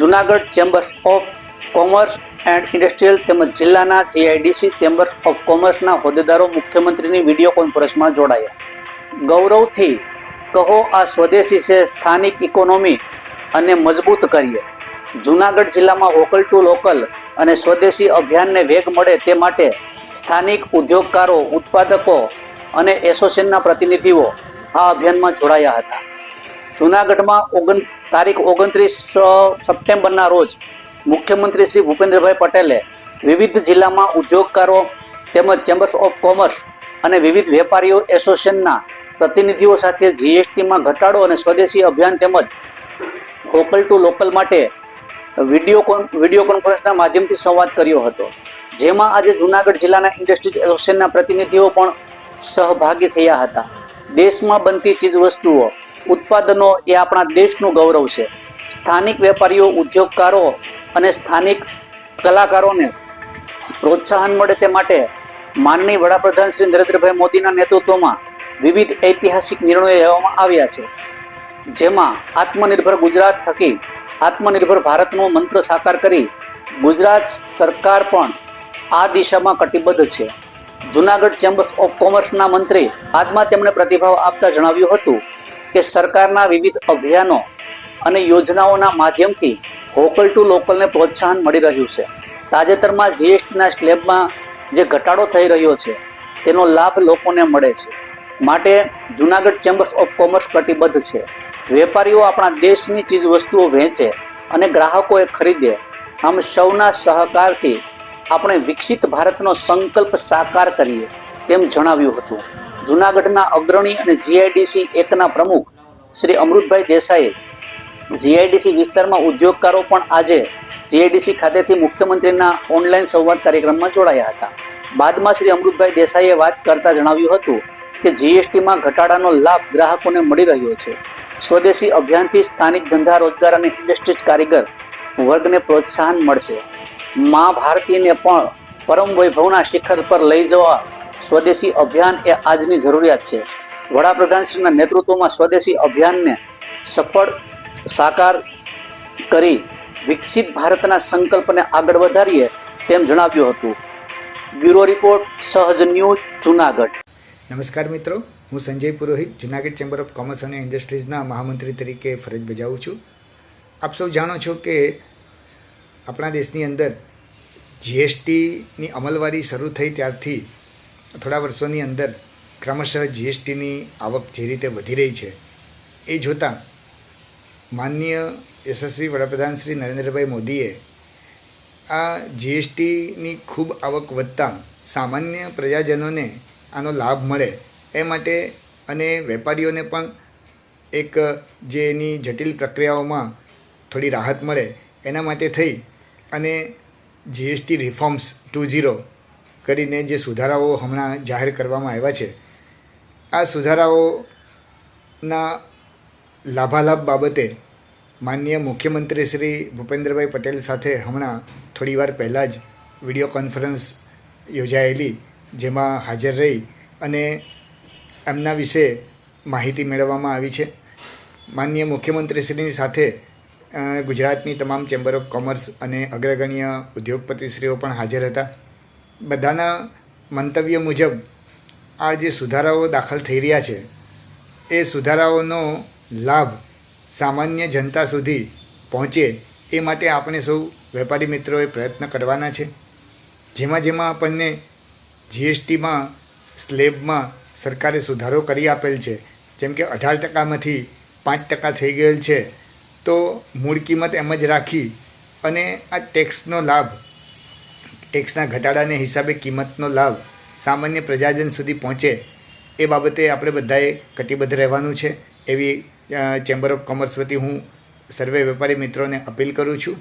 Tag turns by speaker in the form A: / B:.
A: Junagadh chambers of commerce and industrial તેમજ જિલ્લાના GIDC chambers of કોમર્સના હોદ્દેદારો મુખ્યમંત્રીની વીડિયો કોન્ફરન્સમાં જોડાયા. ગૌરવથી કહો આ સ્વદેશી છે, સ્થાનિક ઇકોનોમી અને મજબૂત કરીએ. જુનાગઢ જિલ્લામાં વોકલ ટુ લોકલ અને સ્વદેશી અભિયાનને વેગ મળે તે માટે સ્થાનિક ઉદ્યોગકારો, ઉત્પાદકો અને એસોસિએશનના પ્રતિનિધિઓ આ અભિયાનમાં જોડાયા હતા. જુનાગઢમાં ઓગણ તારીખ ઓગણત્રીસ સપ્ટેમ્બરના રોજ મુખ્યમંત્રી શ્રી ભૂપેન્દ્રભાઈ પટેલે વિવિધ જિલ્લામાં ઉદ્યોગકારો તેમજ ચેમ્બર્સ ઓફ કોમર્સ અને વિવિધ વેપારીઓ એસોસિએશનના પ્રતિનિધિઓ સાથે જીએસટીમાં ઘટાડો અને સ્વદેશી અભિયાન તેમજ વોકલ ટુ લોકલ માટે વીડિયો કોન વીડિયો કોન્ફરન્સના માધ્યમથી સંવાદ કર્યો હતો. જેમાં આજે જુનાગઢ જિલ્લાના ઇન્ડસ્ટ્રીઝ એસોસિએશનના પ્રતિનિધિઓ પણ સહભાગી થયા હતા. દેશમાં બનતી ચીજ વસ્તુઓ ઉત્પાદનો એ આપણા દેશનું ગૌરવ છે. સ્થાનિક વેપારીઓ, ઉદ્યોગકારો અને સ્થાનિક કલાકારોને પ્રોત્સાહન મળે તે માટે માનની વડાપ્રધાન શ્રી નરેન્દ્રભાઈ મોદીના નેતૃત્વમાં વિવિધ ઐતિહાસિક નિર્ણયો લેવામાં આવ્યા છે. જેમાં આત્મનિર્ભર ગુજરાત થકી આત્મનિર્ભર ભારતનો મંત્ર સાકાર કરી ગુજરાત સરકાર પણ આ દિશામાં કટિબદ્ધ છે. જુનાગઢ ચેમ્બર્સ ઓફ કોમર્સના મંત્રી બાદમાં તેમણે પ્રતિભાવ આપતા જણાવ્યું હતું કે સરકારના વિવિધ અભિયાનો અને યોજનાઓના માધ્યમથી વોકલ ટુ લોકલને પ્રોત્સાહન મળી રહ્યું છે. તાજેતરમાં જીએસટીના સ્લેબમાં જે ઘટાડો થઈ રહ્યો છે, તેનો લાભ લોકોને મળે છે. માટે જુનાગઢ ચેમ્બર્સ ઓફ કોમર્સ કટિબદ્ધ છે. વેપારીઓ આપણા દેશની ચીજ વસ્તુઓ વેચે અને ગ્રાહકોએ ખરીદે. આમ સૌના સહકારથી આપણે વિકસિત ભારતનો સંકલ્પ સાકાર કરીએ, તેમ જણાવ્યું હતું. જુનાગઢના અગ્રણી અને જીઆઈડીસી એકના પ્રમુખ શ્રી અમૃતભાઈ દેસાઈએ જીઆઈડીસી વિસ્તારમાં ઉદ્યોગકારો પણ આજે જીઆઈડીસી ખાતેથી મુખ્યમંત્રીના ઓનલાઈન સંવાદ કાર્યક્રમમાં જોડાયા હતા. બાદમાં શ્રી અમૃતભાઈ દેસાઈએ વાત કરતા જણાવ્યું હતું કે જીએસટીમાં ઘટાડાનો લાભ ગ્રાહકોને મળી રહ્યો છે. સ્વદેશી અભિયાનથી સ્થાનિક ધંધા રોજગાર અને ઇન્ડસ્ટ્રીઝ કારીગર વર્ગને પ્રોત્સાહન મળશે. મા ભારતીને પણ પરમ વૈભવના શિખર પર લઈ જવા સ્વદેશી અભિયાન એ આજની જરૂરિયાત છે. વડાપ્રધાનશ્રીના નેતૃત્વમાં સ્વદેશી અભિયાનને સફળ, સાકાર કરી વિકસિત ભારતના સંકલ્પને આગળ વધારીએ તેમ જણાવ્યું હતું. Bureau report, Sahaj news, Junagadh.
B: નમસ્કાર મિત્રો, હું Sanjay Purohit, Junagadh chamber of commerce અને ઇન્ડસ્ટ્રીઝના મહામંત્રી તરીકે ફરજ બજાવું છું. આપ સૌ જાણો છો કે આપણા દેશની અંદર જીએસટીની અમલવારી શરૂ થઈ ત્યારથી થોડા વર્ષોની અંદર ક્રમશઃ જીએસટીની આવક જે રીતે વધી રહી છે, એ જોતાં માનનીય યશસ્વી વડાપ્રધાન શ્રી નરેન્દ્રભાઈ મોદીએ આ જીએસટીની ખૂબ આવક વધતાં સામાન્ય પ્રજાજનોને આનો લાભ મળે એ માટે અને વેપારીઓને પણ એક જે એની જટિલ પ્રક્રિયાઓમાં થોડી રાહત મળે એના માટે થઈ અને જીએસટી રિફોર્મ્સ ટુ ઝીરો કરીને જે સુધારાઓ હમણાં જાહેર કરવામાં આવ્યા છે, આ સુધારાઓના લાભાલાભ બાબતે માનનીય મુખ્યમંત્રી શ્રી ભૂપેન્દ્રભાઈ પટેલ સાથે હમણાં થોડી વાર પહેલાં જ વીડિયો કોન્ફરન્સ યોજાયેલી, જેમાં હાજર રહી અને એમના વિશે માહિતી મેળવવામાં આવી છે. માનનીય મુખ્યમંત્રીશ્રીની સાથે ગુજરાતની તમામ ચેમ્બર ઓફ કોમર્સ અને અગ્રગણ્ય ઉદ્યોગપતિશ્રીઓ પણ હાજર હતા. બધાના મંતવ્ય મુજબ આ જે સુધારાઓ દાખલ થઈ રહ્યા છે, એ સુધારાઓનો લાભ સામાન્ય જનતા સુધી પહોંચે એ માટે આપણે સૌ વેપારી મિત્રોએ પ્રયત્ન કરવાના છે. જેમાં જેમાં આપણને જીએસટીમાં, સ્લેબમાં સરકારે સુધારો કરી આપેલ છે, જેમ કે અઢાર ટકામાંથી પાંચ ટકા થઈ ગયેલ છે, તો મૂળ કિંમત એમ જ રાખી અને આ ટેક્સનો લાભ ટેક્સના ઘટાડાને હિસાબે કિંમતનો લાભ સામાન્ય પ્રજાજન સુધી પહોંચે, એ બાબતે આપણે બધાએ કટિબદ્ધ રહેવાનું છે. એવી ચેમ્બર ઓફ કોમર્સ વતી હું સર્વે વેપારી મિત્રોને અપીલ કરું છું.